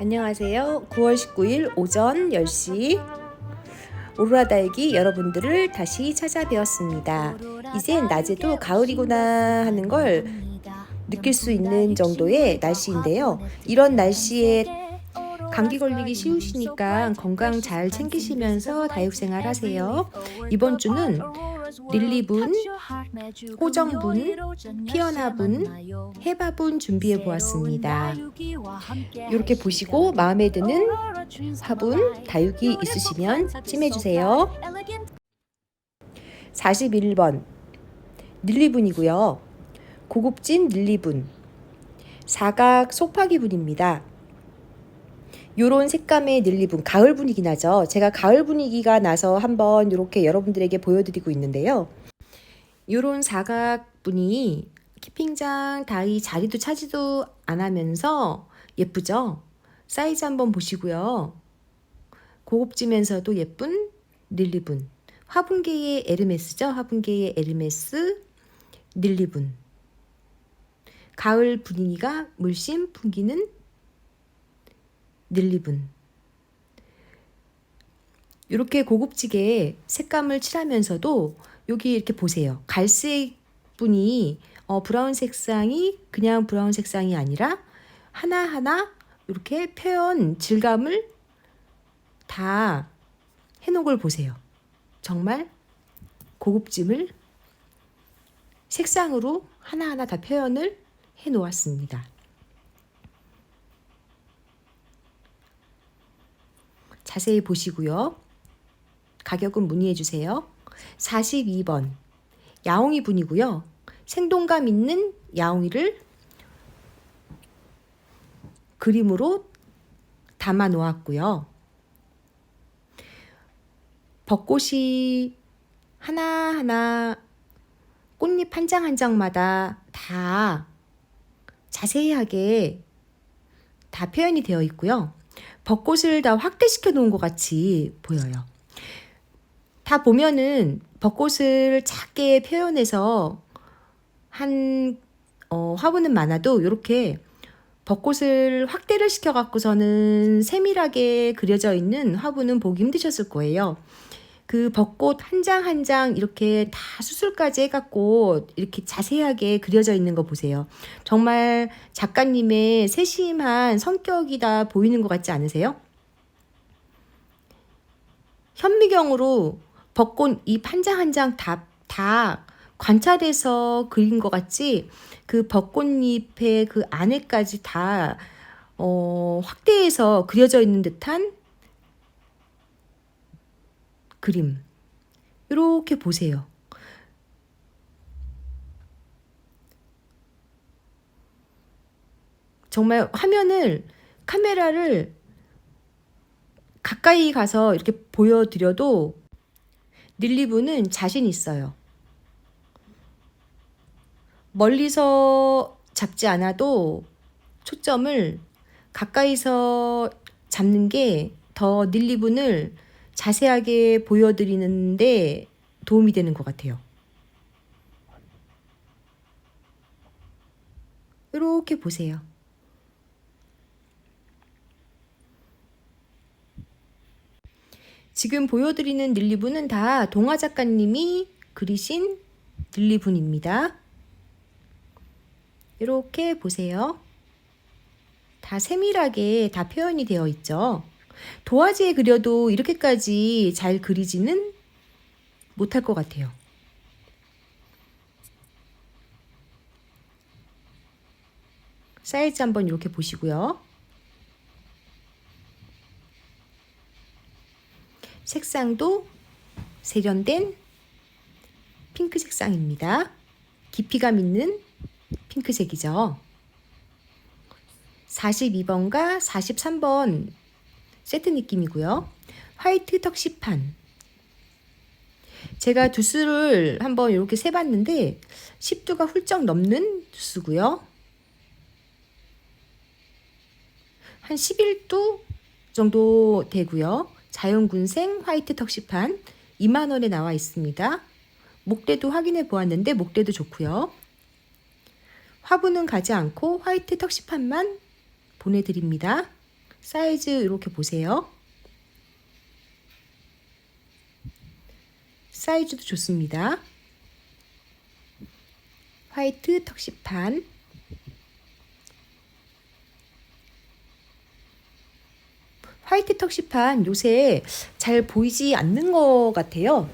안녕하세요. 9월 19일 오전 10시 오로라 달기 여러분들을 다시 찾아뵈었습니다. 이젠 낮에도 가을이구나 하는 걸 느낄 수 있는 정도의 날씨인데요. 이런 날씨에 감기 걸리기 쉬우시니까 건강 잘 챙기시면서 다육 생활 하세요. 이번 주는 릴리분, 호정분, 피어나분, 해바분 준비해 보았습니다. 이렇게 보시고 마음에 드는 화분, 다육이 있으시면 찜해 주세요. 41번 릴리분이고요. 고급진 릴리분 사각 속파기분입니다. 요런 색감의 닐리분 가을 분위기 나죠. 제가 가을 분위기가 나서 한번 이렇게 여러분들에게 보여드리고 있는데요. 요런 사각분이 키핑장 다이 자리도 차지도 안 하면서 예쁘죠? 사이즈 한번 보시고요. 고급지면서도 예쁜 닐리분. 화분계의 에르메스죠? 화분계의 에르메스 닐리분. 가을 분위기가 물씬 풍기는 닐리분. 이렇게 고급지게 색감을 칠하면서도 여기 이렇게 보세요. 갈색 분이 어, 브라운 색상이 그냥 브라운 색상이 아니라 하나하나 이렇게 표현 질감을 다 해놓은 걸 보세요. 정말 고급짐을 색상으로 하나하나 다 표현을 해 놓았습니다. 자세히 보시고요. 가격은 문의해 주세요. 42번 야옹이 분이고요. 생동감 있는 야옹이를 그림으로 담아 놓았고요. 벚꽃이 하나하나 꽃잎 한 장 한 장마다 다 자세하게 다 표현이 되어 있고요. 벚꽃을 다 확대시켜 놓은 것 같이 보여요. 다 보면은 벚꽃을 작게 표현해서 한 어, 화분은 많아도 이렇게 벚꽃을 확대를 시켜 갖고서는 세밀하게 그려져 있는 화분은 보기 힘드셨을 거예요. 그 벚꽃 한 장 한 장 이렇게 다 수술까지 해갖고 이렇게 자세하게 그려져 있는 거 보세요. 정말 작가님의 세심한 성격이다 보이는 것 같지 않으세요? 현미경으로 벚꽃 잎 한 장 한 장 다, 다 관찰해서 그린 것 같지 그 벚꽃잎의 그 안에까지 다 어, 확대해서 그려져 있는 듯한 그림. 이렇게 보세요. 정말 화면을 카메라를 가까이 가서 이렇게 보여드려도 닐리브는 자신 있어요. 멀리서 잡지 않아도 초점을 가까이서 잡는 게 더 닐리분을 자세하게 보여드리는데 도움이 되는 것 같아요. 이렇게 보세요. 지금 보여드리는 닐리분은 다 동화 작가님이 그리신 닐리분입니다. 이렇게 보세요. 다 세밀하게 다 표현이 되어 있죠. 도화지에 그려도 이렇게까지 잘 그리지는 못할 것 같아요. 사이즈 한번 이렇게 보시고요. 색상도 세련된 핑크 색상입니다. 깊이감 있는 핑크색이죠. 42번과 43번 세트 느낌이고요. 화이트 턱시판. 제가 두수를 한번 이렇게 세봤는데 10두가 훌쩍 넘는 두수고요. 한 11두 정도 되고요. 자연군생 화이트 턱시판 2만원에 나와 있습니다. 목대도 확인해 보았는데 목대도 좋고요. 화분은 가지 않고 화이트 턱시판만 보내드립니다. 사이즈 이렇게 보세요. 사이즈도 좋습니다. 화이트 턱시판 화이트 턱시판 요새 잘 보이지 않는 것 같아요.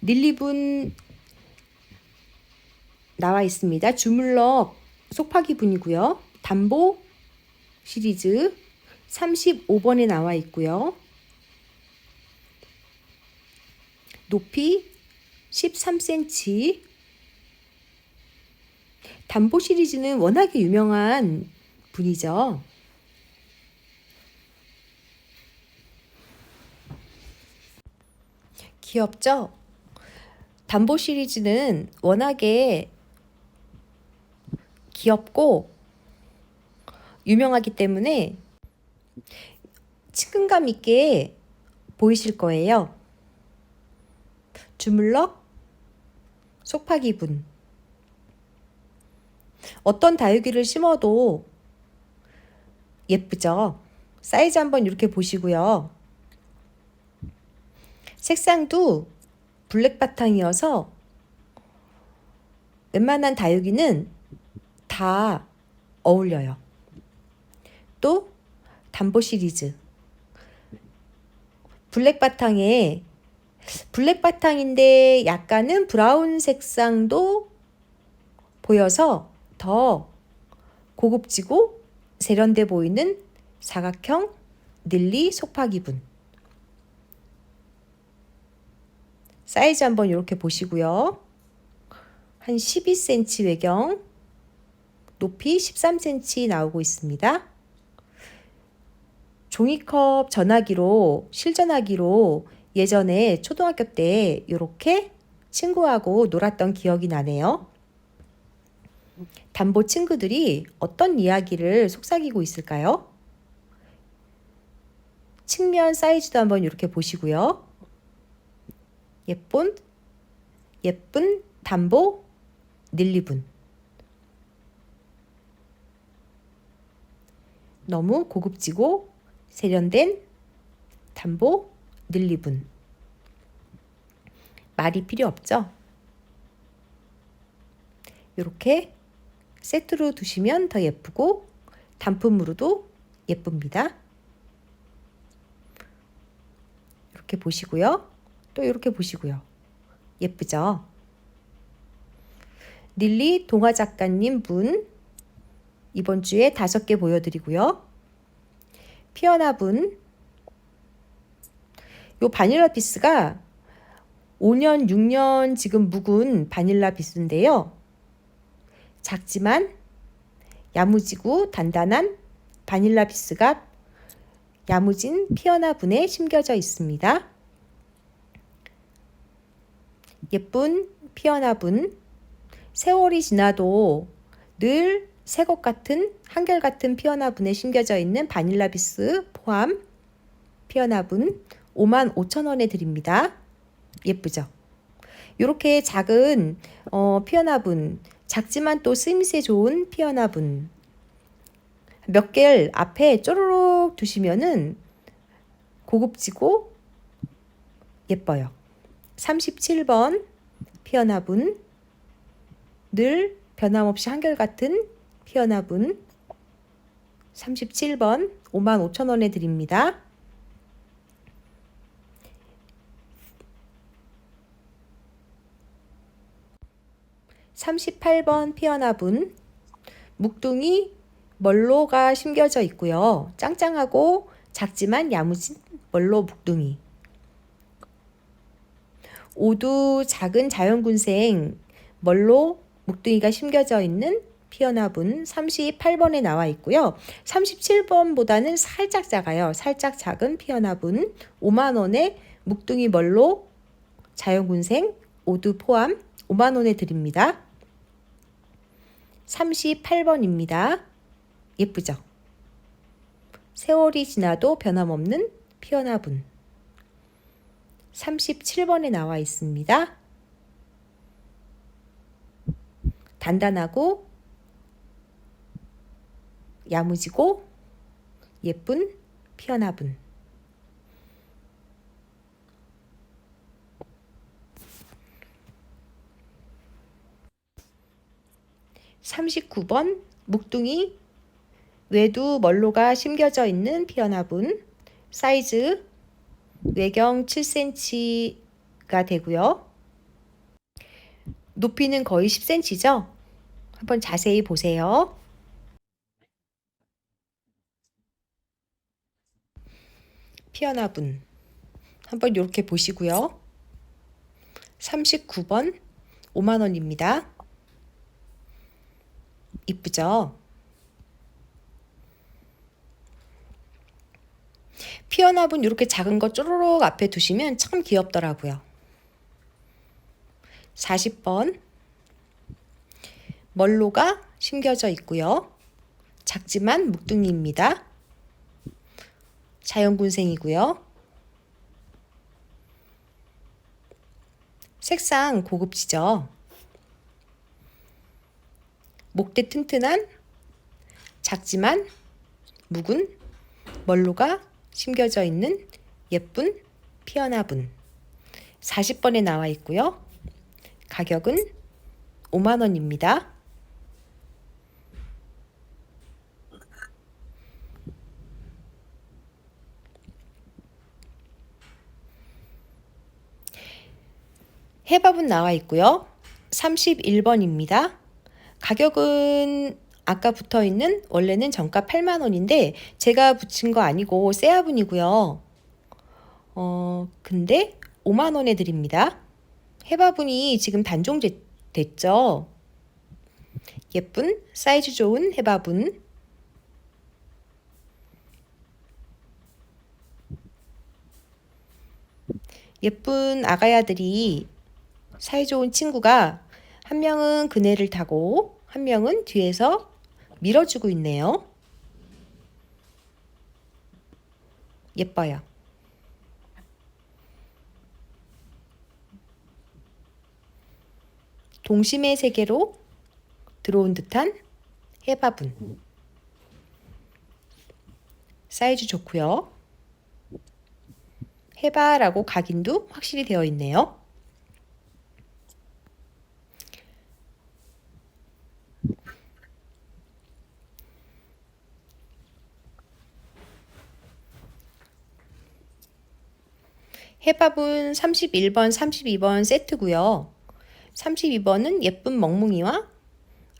닐리분 나와 있습니다. 주물럭 속파기 분이고요. 담보 시리즈 35번에 나와 있고요. 높이 13cm. 담보 시리즈는 워낙에 유명한 분이죠. 귀엽죠? 담보 시리즈는 워낙에 귀엽고 유명하기 때문에 친근감 있게 보이실 거예요. 주물럭 속파기분 어떤 다육이를 심어도 예쁘죠? 사이즈 한번 이렇게 보시고요. 색상도 블랙 바탕이어서 웬만한 다육이는 다 어울려요. 또 담보 시리즈 블랙 바탕에 블랙 바탕인데 약간은 브라운 색상도 보여서 더 고급지고 세련돼 보이는 사각형 닐리 속파기분 사이즈 한번 이렇게 보시고요. 한 12cm 외경 높이 13cm 나오고 있습니다. 종이컵 전화기로 실전화기로 예전에 초등학교 때 이렇게 친구하고 놀았던 기억이 나네요. 담보 친구들이 어떤 이야기를 속삭이고 있을까요? 측면 사이즈도 한번 이렇게 보시고요. 예쁜 예쁜 담보 닐리분 너무 고급지고 세련된 담보 닐리분 말이 필요 없죠? 이렇게 세트로 두시면 더 예쁘고 단품으로도 예쁩니다. 이렇게 보시고요. 또 이렇게 보시고요. 예쁘죠? 릴리 동화 작가님 분 이번 주에 다섯 개 보여드리고요. 피어나 분. 요 바닐라 피스가 5년, 6년 지금 묵은 바닐라 피스인데요. 작지만 야무지고 단단한 바닐라 피스가 야무진 피어나 분에 심겨져 있습니다. 예쁜 피어나 분, 세월이 지나도 늘 새것 같은 한결같은 피어나 분에 심겨져 있는 바닐라 비스 포함 피어나 분 5만 5천 원에 드립니다. 예쁘죠? 이렇게 작은 어, 피어나 분, 작지만 또 쓰임새 좋은 피어나 분. 몇 개를 앞에 쪼르륵 두시면은 고급지고 예뻐요. 37번 피어나분 늘 변함없이 한결같은 피어나분 37번 5만 5천 원에 드립니다. (38번) 피어나분 묵둥이 멀로가 심겨져 있고요. 짱짱하고 작지만 야무진 멀로 묵둥이 오두 작은 자연군생 멀로 목둥이가 심겨져 있는 피어나분 38번에 나와 있고요. 37번보다는 살짝 작아요. 살짝 작은 피어나분 5만 원에 묵둥이 멀로 자연군생 오두 포함 5만 원에 드립니다. 38번입니다. 예쁘죠? 세월이 지나도 변함없는 피어나분 37번에 나와 있습니다. 단단하고 야무지고 예쁜 피어나분 39번 묵둥이 외두 멀로가 심겨져 있는 피어나분 사이즈 외경 7cm가 되고요. 높이는 거의 10cm죠? 한번 자세히 보세요. 피어나 분 한번 이렇게 보시고요. 39번 5만원입니다. 이쁘죠? 피어나분 이렇게 작은 거 쪼르륵 앞에 두시면 참 귀엽더라고요. 40번 멀로가 심겨져 있고요. 작지만 묵둥이입니다. 자연군생이고요. 색상 고급지죠. 목대 튼튼한 작지만 묵은 멀로가 심겨져 있는 예쁜 피어나분 40번에 나와 있고요. 가격은 5만원입니다. 해밥은 나와 있고요. 31번입니다. 가격은 아까 붙어 있는 원래는 정가 8만 원인데 제가 붙인 거 아니고 쎄화분이고요. 어, 근데 5만 원에 드립니다. 해바분이 지금 단종 됐죠. 예쁜 사이즈 좋은 해바분. 예쁜 아가야들이 사이 좋은 친구가 한 명은 그네를 타고 한 명은 뒤에서 밀어주고 있네요. 예뻐요. 동심의 세계로 들어온 듯한 해바분. 사이즈 좋고요. 해바라고 각인도 확실히 되어 있네요. 해밥은 31번, 32번 세트고요. 32번은 예쁜 멍뭉이와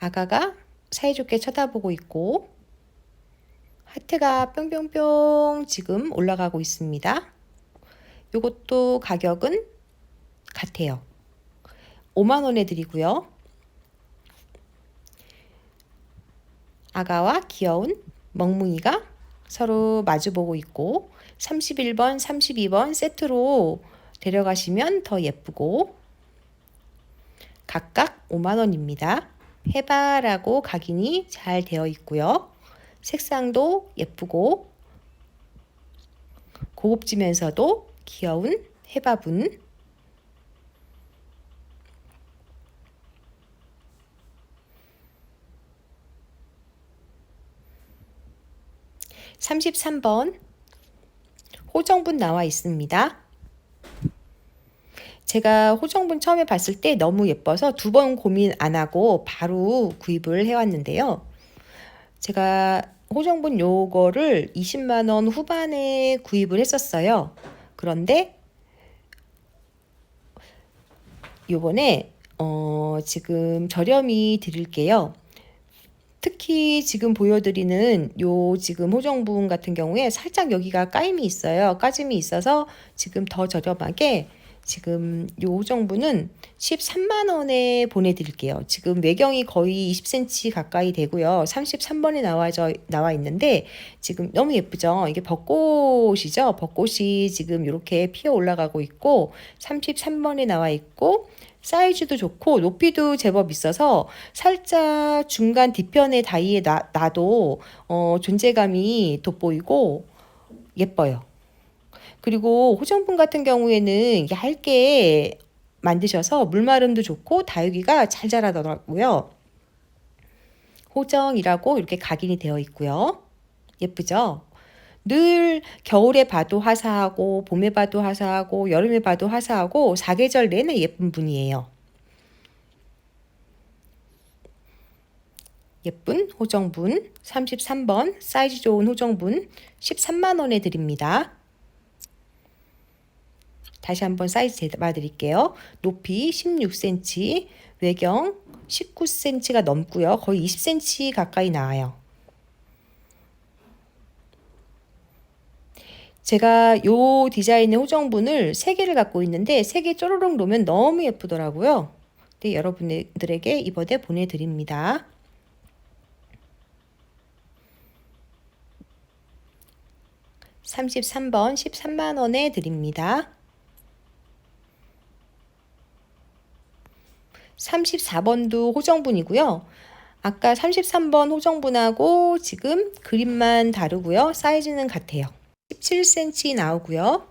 아가가 사이좋게 쳐다보고 있고 하트가 뿅뿅뿅 지금 올라가고 있습니다. 이것도 가격은 같아요. 5만원에 드리고요. 아가와 귀여운 멍뭉이가 서로 마주보고 있고 31번, 32번 세트로 데려가시면 더 예쁘고 각각 5만원입니다. 해바라고 각인이 잘 되어 있고요. 색상도 예쁘고 고급지면서도 귀여운 해바분 33번 호정분 나와 있습니다. 제가 호정분 처음에 봤을 때 너무 예뻐서 두 번 고민 안 하고 바로 구입을 해왔는데요. 제가 호정분 요거를 20만원 후반에 구입을 했었어요. 그런데 요번에 어, 지금 저렴히 드릴게요. 특히 지금 보여드리는 요 지금 호정분 같은 경우에 살짝 여기가 까임이 있어요. 까짐이 있어서 지금 더 저렴하게 지금 요 호정분은 13만 원에 보내드릴게요. 지금 외경이 거의 20cm 가까이 되고요. 33번에 나와져 나와 있는데 지금 너무 예쁘죠. 이게 벚꽃이죠. 벚꽃이 지금 이렇게 피어 올라가고 있고 33번에 나와 있고 사이즈도 좋고 높이도 제법 있어서 살짝 중간 뒤편에 다이에 놔, 놔도 어, 존재감이 돋보이고 예뻐요. 그리고 호정분 같은 경우에는 얇게 만드셔서 물마름도 좋고 다육이가 잘 자라더라고요. 호정이라고 이렇게 각인이 되어 있고요. 예쁘죠? 늘 겨울에 봐도 화사하고 봄에 봐도 화사하고 여름에 봐도 화사하고 사계절 내내 예쁜 분이에요. 예쁜 호정분 33번 사이즈 좋은 호정분 13만 원에 드립니다. 다시 한번 사이즈 재봐 드릴게요. 높이 16cm, 외경 19cm가 넘고요. 거의 20cm 가까이 나와요. 제가 요 디자인의 호정분을 3개를 갖고 있는데 3개 쪼르륵 놓으면 너무 예쁘더라고요. 네, 여러분들에게 이번에 보내드립니다. (33번) (13만 원에 드립니다) 34번도 호정분이고요. 아까 33번 호정분하고 지금 그림만 다르고요. 사이즈는 같아요. 17cm 나오고요.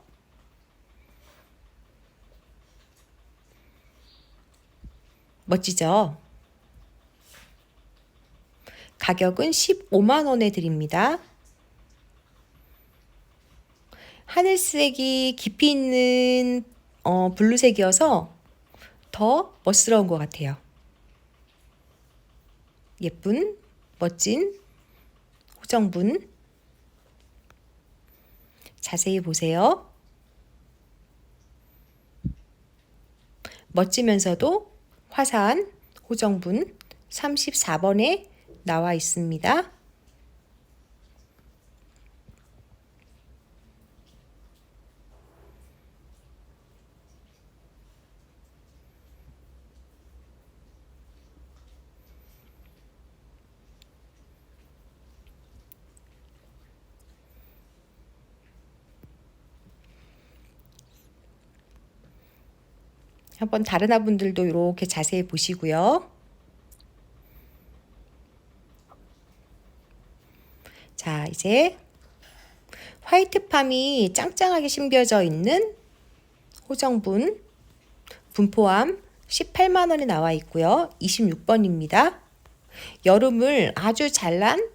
멋지죠? 가격은 15만 원에 드립니다. 하늘색이 깊이 있는 어, 블루색이어서 더 멋스러운 것 같아요. 예쁜, 멋진 호정분. 자세히 보세요. 멋지면서도 화사한 호정분 34번에 나와 있습니다. 한번 다른 분들도 이렇게 자세히 보시고요. 자, 이제 화이트팜이 짱짱하게 심겨져 있는 호정분 분포함 18만 원에 나와 있고요. 26번입니다. 여름을 아주 잘난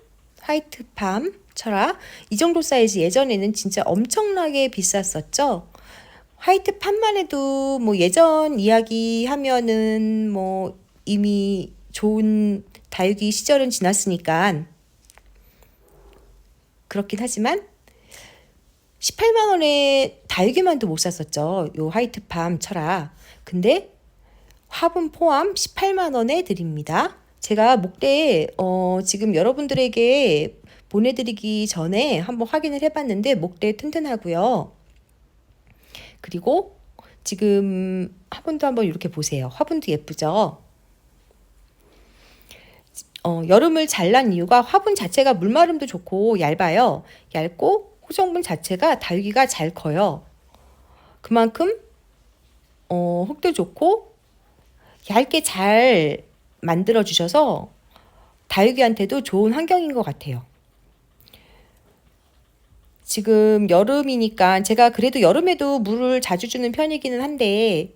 화이트팜 철아 이 정도 사이즈 예전에는 진짜 엄청나게 비쌌었죠. 화이트 판만 해도 뭐 예전 이야기 하면은 뭐 이미 좋은 다육이 시절은 지났으니까 그렇긴 하지만 18만 원에 다육이만도 못 샀었죠. 요 화이트 팜 철아. 근데 화분 포함 18만 원에 드립니다. 제가 목대 어 지금 여러분들에게 보내드리기 전에 한번 확인을 해봤는데 목대 튼튼하고요. 그리고 지금 화분도 한번 이렇게 보세요. 화분도 예쁘죠? 어, 여름을 잘난 이유가 화분 자체가 물마름도 좋고 얇아요. 얇고 호정분 자체가 다육이가 잘 커요. 그만큼 어, 흙도 좋고 얇게 잘 만들어 주셔서 다육이한테도 좋은 환경인 것 같아요. 지금 여름이니까 제가 그래도 여름에도 물을 자주 주는 편이기는 한데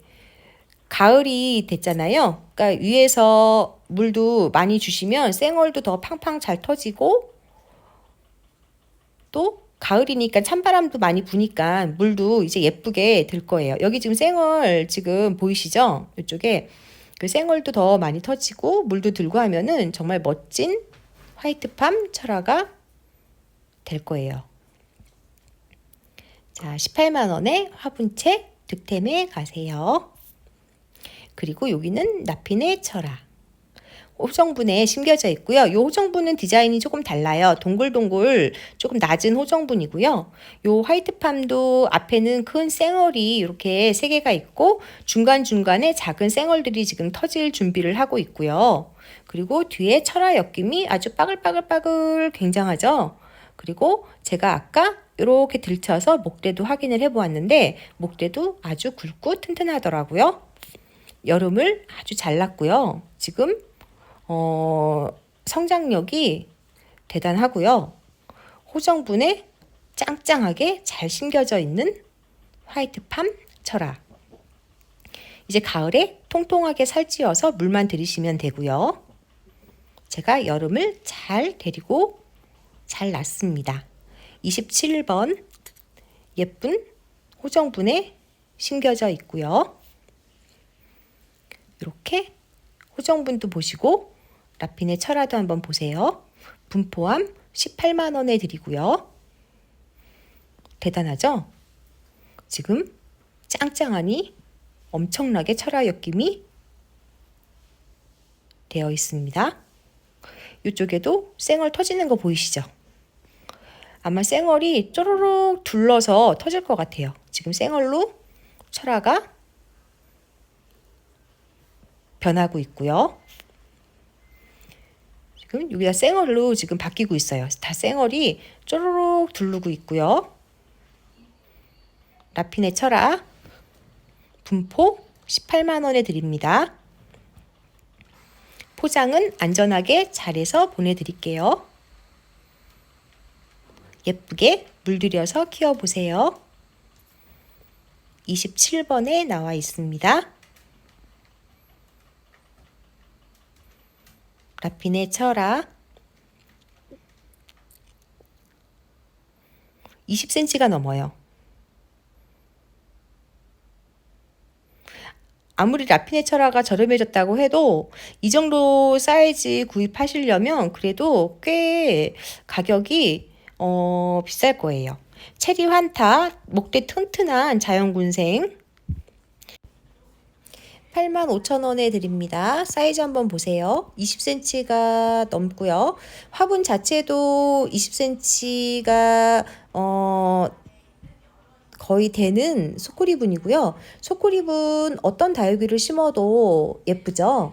가을이 됐잖아요. 그러니까 위에서 물도 많이 주시면 생얼도 더 팡팡 잘 터지고 또 가을이니까 찬바람도 많이 부니까 물도 이제 예쁘게 들 거예요. 여기 지금 생얼 지금 보이시죠? 이쪽에 그 생얼도 더 많이 터지고 물도 들고 하면은 정말 멋진 화이트팜 철화가 될 거예요. 자, 18만 원의 화분채 득템에 가세요. 그리고 여기는 나핀의 철학. 호정분에 심겨져 있고요. 이 호정분은 디자인이 조금 달라요. 동글동글 조금 낮은 호정분이고요. 이 화이트팜도 앞에는 큰 쌩얼이 이렇게 세 개가 있고 중간중간에 작은 쌩얼들이 지금 터질 준비를 하고 있고요. 그리고 뒤에 철화 엮임이 아주 빠글빠글빠글 굉장하죠. 그리고 제가 아까 이렇게 들쳐서 목대도 확인을 해보았는데 목대도 아주 굵고 튼튼하더라고요. 여름을 아주 잘 났고요. 지금 어, 성장력이 대단하고요. 호정분에 짱짱하게 잘 심겨져 있는 화이트팜 철화. 이제 가을에 통통하게 살찌워서 물만 들이시면 되고요. 자, 제가 여름을 잘 데리고 잘 났습니다. 27번 예쁜 호정분에 심겨져 있고요. 이렇게 호정분도 보시고 라핀의 철화도 한번 보세요. 분포함 18만 원에 드리고요. 대단하죠? 지금 짱짱하니 엄청나게 철화 엮임이 되어 있습니다. 이쪽에도 쌩얼 터지는 거 보이시죠? 아마 쌩얼이 쪼르륵 둘러서 터질 것 같아요. 지금 쌩얼로 철화가 변하고 있고요. 지금 여기다 쌩얼로 지금 바뀌고 있어요. 다 쌩얼이 쪼르륵 두르고 있고요. 라핀의 철화 분포 18만 원에 드립니다. 포장은 안전하게 잘해서 보내드릴게요. 예쁘게 물들여서 키워보세요. 27번에 나와 있습니다. 라핀의 철화 20cm가 넘어요. 아무리 라핀의 철화가 저렴해졌다고 해도 이 정도 사이즈 구입하시려면 그래도 꽤 가격이 어, 비쌀 거예요. 체리 환타, 목대 튼튼한 자연군생 85,000원에 드립니다. 사이즈 한번 보세요. 20cm가 넘고요. 화분 자체도 20cm가 어 거의 되는 소쿠리분이고요. 소쿠리분 어떤 다육이를 심어도 예쁘죠?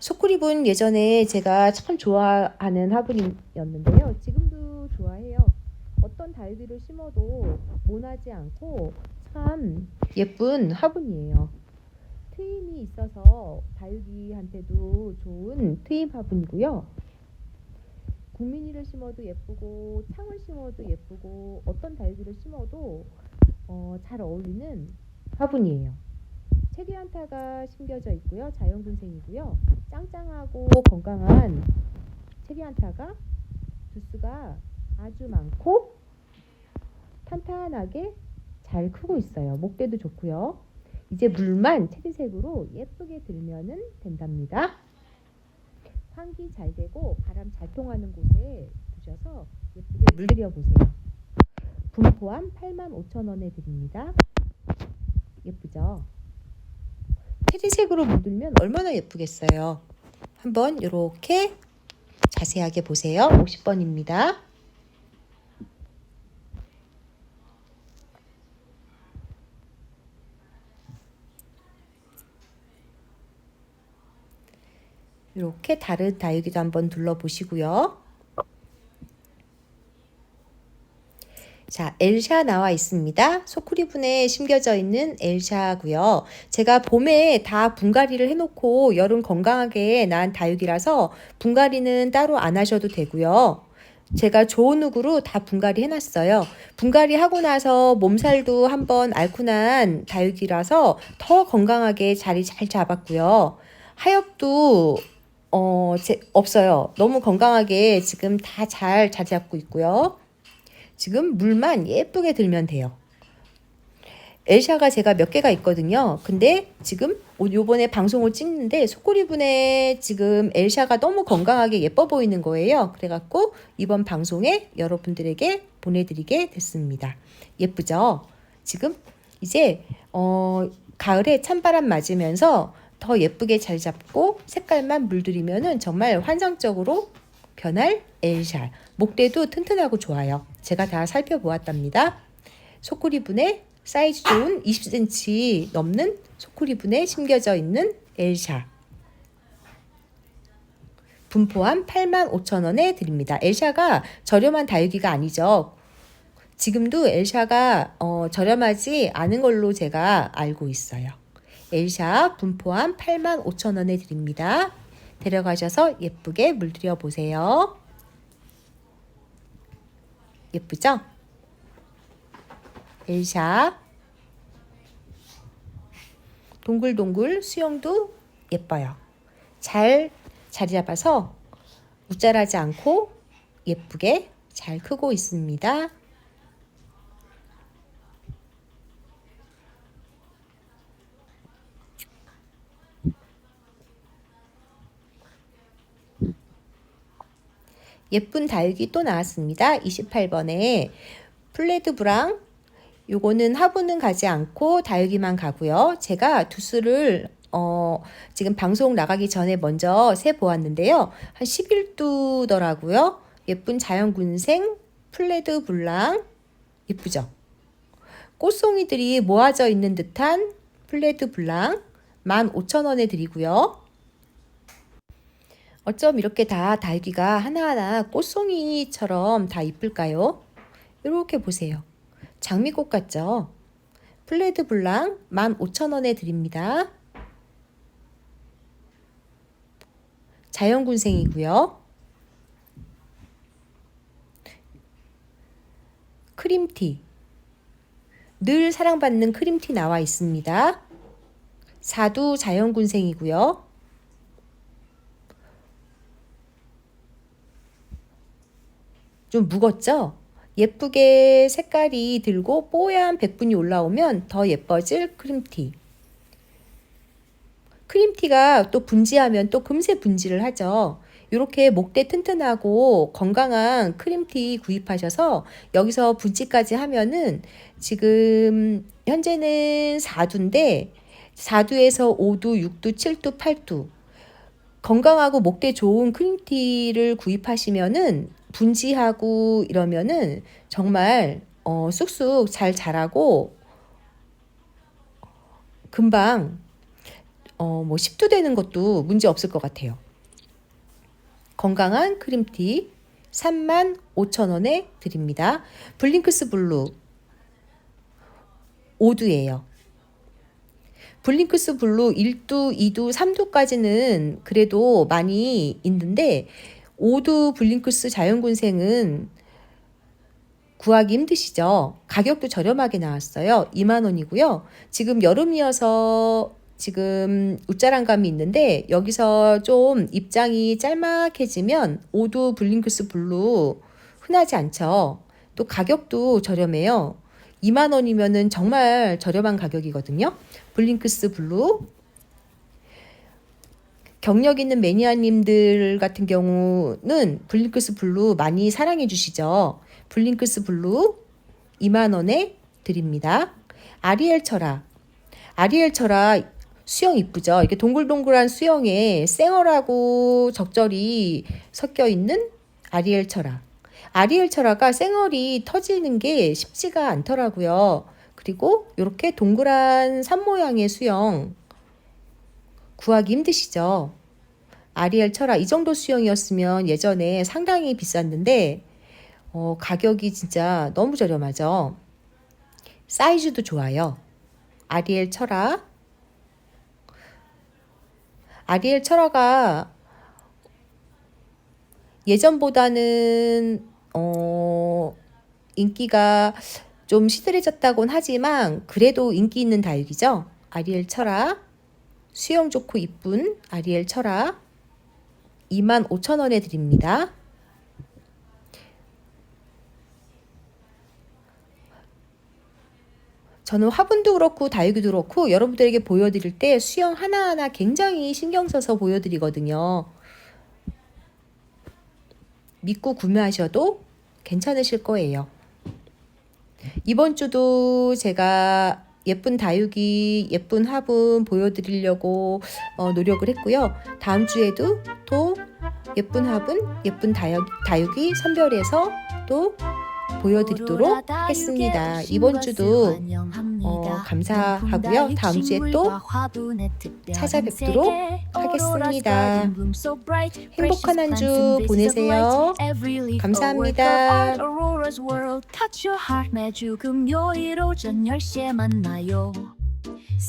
소쿠리분 예전에 제가 참 좋아하는 화분이었는데요. 지금도 좋아해요. 어떤 다육이를 심어도 모나지 않고 참 예쁜 화분이에요. 트임이 있어서 다육이한테도 좋은 트임 화분이고요. 국민이를 심어도 예쁘고 창을 심어도 예쁘고 어떤 다육이를 심어도 어, 잘 어울리는 화분이에요. 체리 한타가 심겨져 있고요. 자연군생이고요. 짱짱하고 건강한 체리 한타가 두수가 아주 많고 탄탄하게 잘 크고 있어요. 목대도 좋고요. 이제 물만 체리색으로 예쁘게 들면은 된답니다. 환기 잘 되고 바람 잘 통하는 곳에 두셔서 예쁘게 물들여 보세요. 분 포함 85,000원에 드립니다. 예쁘죠? 체리색으로 물들면 얼마나 예쁘겠어요. 한번 이렇게 자세하게 보세요. 50번입니다. 이렇게 다른 다육이도 한번 둘러보시고요. 자, 엘샤 나와 있습니다. 소쿠리분에 심겨져 있는 엘샤고요. 제가 봄에 다 분갈이를 해놓고 여름 건강하게 난 다육이라서 분갈이는 따로 안 하셔도 되고요. 제가 좋은 흙으로 다 분갈이 해놨어요. 분갈이 하고 나서 몸살도 한번 앓고 난 다육이라서 더 건강하게 자리 잘 잡았고요. 하엽도 어, 제, 없어요. 너무 건강하게 지금 다 잘 자리 잡고 있고요. 지금 물만 예쁘게 들면 돼요. 엘샤가 제가 몇 개가 있거든요. 근데 지금 요번에 방송을 찍는데 소꼬리분에 지금 엘샤가 너무 건강하게 예뻐 보이는 거예요. 그래갖고 이번 방송에 여러분들에게 보내드리게 됐습니다. 예쁘죠? 지금 이제 어, 가을에 찬바람 맞으면서 더 예쁘게 잘 잡고 색깔만 물들이면은 정말 환상적으로 변할 엘샬. 목대도 튼튼하고 좋아요. 제가 다 살펴보았답니다. 소쿠리분에 사이즈 좋은 20cm 넘는 소쿠리분에 심겨져 있는 엘샤. 분포함 85,000원에 드립니다. 엘샤가 저렴한 다육이가 아니죠. 지금도 엘샤가 어, 저렴하지 않은 걸로 제가 알고 있어요. 엘샤 분포함 85,000원에 드립니다. 데려가셔서 예쁘게 물들여 보세요. 예쁘죠? 엘샤 동글동글 수영도 예뻐요. 잘 자리 잡아서 웃잘하지 않고 예쁘게 잘 크고 있습니다. 예쁜 다육이 또 나왔습니다. 28번에 플레드 브랑 요거는 화분은 가지 않고 다육이만 가고요. 제가 두수를 어, 지금 방송 나가기 전에 먼저 세 보았는데요. 한 11두더라고요. 예쁜 자연군생 플레드 블랑 예쁘죠? 꽃송이들이 모아져 있는 듯한 플레드 블랑 15,000원에 드리고요. 어쩜 이렇게 다 다육이가 하나하나 꽃송이처럼 다 이쁠까요? 이렇게 보세요. 장미꽃 같죠? 플레드 블랑 15,000원에 드립니다. 자연군생이고요. 크림티. 늘 사랑받는 크림티 나와 있습니다. 사두 자연군생이고요. 좀 무겁죠? 예쁘게 색깔이 들고 뽀얀 백분이 올라오면 더 예뻐질 크림티. 크림티가 또 분지하면 또 금세 분지를 하죠. 이렇게 목대 튼튼하고 건강한 크림티 구입하셔서 여기서 분지까지 하면은 지금 현재는 4두인데 4두에서 5두, 6두, 7두, 8두 건강하고 목대 좋은 크림티를 구입하시면은 분지하고 이러면은 정말 어, 쑥쑥 잘 자라고 금방 어, 뭐 10도 되는 것도 문제 없을 것 같아요. 건강한 크림티 3만 5천 원에 드립니다. 블링크스 블루 5두예요. 블링크스 블루 1두, 2두, 3두까지는 그래도 많이 있는데 5두 블링크스 자연군생은 구하기 힘드시죠? 가격도 저렴하게 나왔어요. 2만 원이고요. 지금 여름이어서 지금 웃자랑감이 있는데 여기서 좀 입장이 짤막해지면 5두 블링크스 블루 흔하지 않죠. 또 가격도 저렴해요. 2만 원이면은 정말 저렴한 가격이거든요. 블링크스 블루. 경력 있는 매니아님들 같은 경우는 블링크스 블루 많이 사랑해 주시죠. 블링크스 블루 2만 원에 드립니다. 아리엘 철학. 아리엘 철학 수영 이쁘죠? 이렇게 동글동글한 수영에 쌩얼하고 적절히 섞여 있는 아리엘 철학. 아리엘 철화가 쌩얼이 터지는 게 쉽지가 않더라고요. 그리고 이렇게 동그란 산 모양의 수영 구하기 힘드시죠? 아리엘 철화 이 정도 수영이었으면 예전에 상당히 비쌌는데 어, 가격이 진짜 너무 저렴하죠. 사이즈도 좋아요. 아리엘 철화 아리엘 철화가 예전보다는 어, 인기가 좀 시들해졌다곤 하지만 그래도 인기 있는 다육이죠. 아리엘 철아 수영 좋고 이쁜 아리엘 철아 25,000원에 드립니다. 저는 화분도 그렇고 다육이도 그렇고 여러분들에게 보여드릴 때 수영 하나하나 굉장히 신경 써서 보여드리거든요. 믿고 구매하셔도 괜찮으실 거예요. 이번 주도 제가 예쁜 다육이, 예쁜 화분 보여드리려고 어, 노력을 했고요. 다음 주에도 또 예쁜 화분, 예쁜 다육, 다육이 선별해서 또 보여드리도록 하겠습니다. 이번 주도 어, 감사하고요. 다음 주에 또 찾아뵙도록 하겠습니다. 행복한 한 주 보내세요. 감사합니다. Touch your heart 매주 금요일 오전 10시에 만나요.